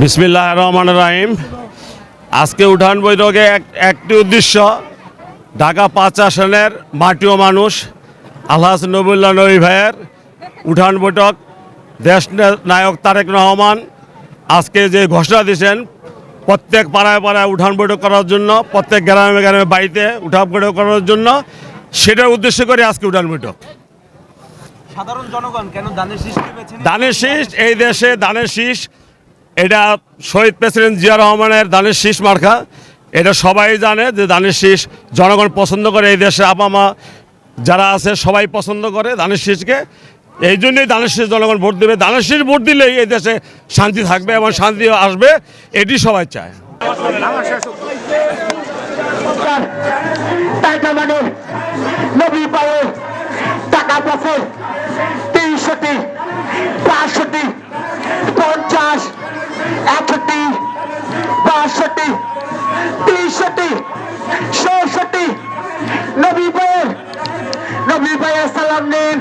বিসমিল্লাহ রহমান রাহিম। আজকে উঠান বৈঠকে এক একটি উদ্দেশ্য ঢাকা পাঁচ আসনের মাটিও মানুষ আলহাজ নবুল্লাহ নবী ভাইয়ের উঠান বৈঠক দেশ নায়ক তারেক রহমান আজকে যে ঘোষণা দিয়েছেন প্রত্যেক পাড়ায় পাড়ায় উঠান বৈঠক করার জন্য প্রত্যেক গ্রামে গ্রামে বাড়িতে উঠান বৈঠক করার জন্য সেটার উদ্দেশ্য করে আজকে উঠান বৈঠক। সাধারণ জনগণ কেন দানের সৃষ্টি দানের শীষ এই দেশে দানের শীষ এটা শহীদ প্রেসিডেন্ট জিয়া রহমানের দানের শীষ মার্কা। এটা সবাই জানে যে দানের শীষ জনগণ পছন্দ করে, এই দেশে আপামা যারা আছে সবাই পছন্দ করে দানের শীষকে। এই জন্যই দানের শীষ জনগণ ভোট দেবে। দানের শীষ ভোট দিলেই এই দেশে শান্তি থাকবে এবং শান্তি আসবে, এটি সবাই চায়। মানে টাকা পয়সা একষট্টি বাষট্টি তেষট্টি চৌষট্টি। নবী পায়ের নবী পায়ের সালাম নিন।